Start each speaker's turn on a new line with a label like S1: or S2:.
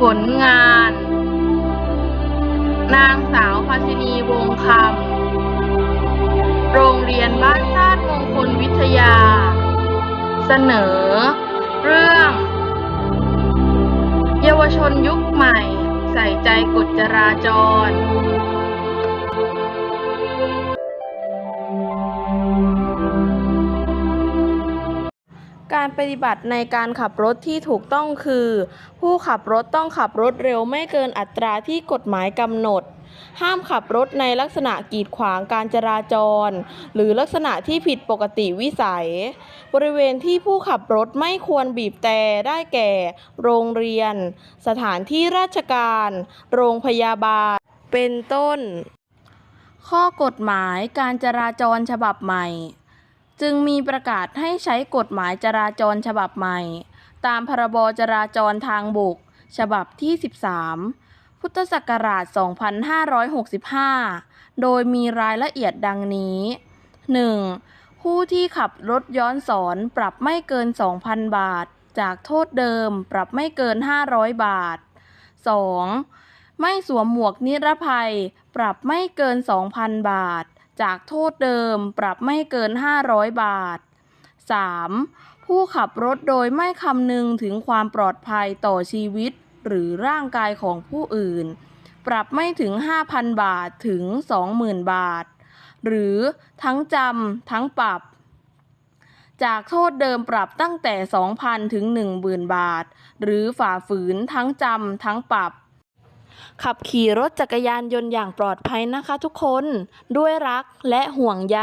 S1: ผลงาน นางสาวภาชินีวงคำ โรงเรียนบ้านชาติมงคลวิทยา เสนอ เรื่อง เยาวชนยุคใหม่ ใส่ใจกฎจราจร การปฏิบัติในการขับรถที่ถูกต้องคือ ผู้ขับรถต้องขับรถเร็วไม่เกินอัตราที่กฎหมายกำหนด ห้ามขับรถในลักษณะกีดขวางการจราจร หรือลักษณะที่ผิดปกติวิสัย บริเวณที่ผู้ขับรถไม่ควรบีบแต่ได้แก่ โรงเรียน สถานที่ราชการ โรงพยาบาล เป็นต้น ข้อกฎหมายการจราจรฉบับใหม่ จึงมีประกาศให้ใช้กฎหมายจราจรฉบับใหม่ ตามพรบจราจรทางบก ฉบับที่ 13 พุทธศักราช 2565 โดยมีรายละเอียดดังนี้ 1. ผู้ที่ขับรถย้อนสอนปรับไม่เกิน 2,000 บาท จากโทษเดิมปรับไม่เกิน 500 บาท 2. ไม่สวมหมวกนิรภัย ปรับไม่เกิน 2,000 บาท จากโทษเดิมปรับไม่เกิน 500 บาท 3. ผู้ขับรถโดยไม่คำนึงถึงความปลอดภัยต่อชีวิต หรือร่างกายของผู้อื่น ปรับไม่ถึง 5,000 บาทถึง 20,000 บาท หรือทั้งจำทั้งปรับ จากโทษเดิมปรับตั้งแต่ 2,000 ถึง 10,000 บาท หรือฝ่าฝืนทั้งจำทั้งปรับ ขับขี่รถจักรยานยนต์อย่างปลอดภัยนะคะทุกคน ด้วยรักและห่วงใย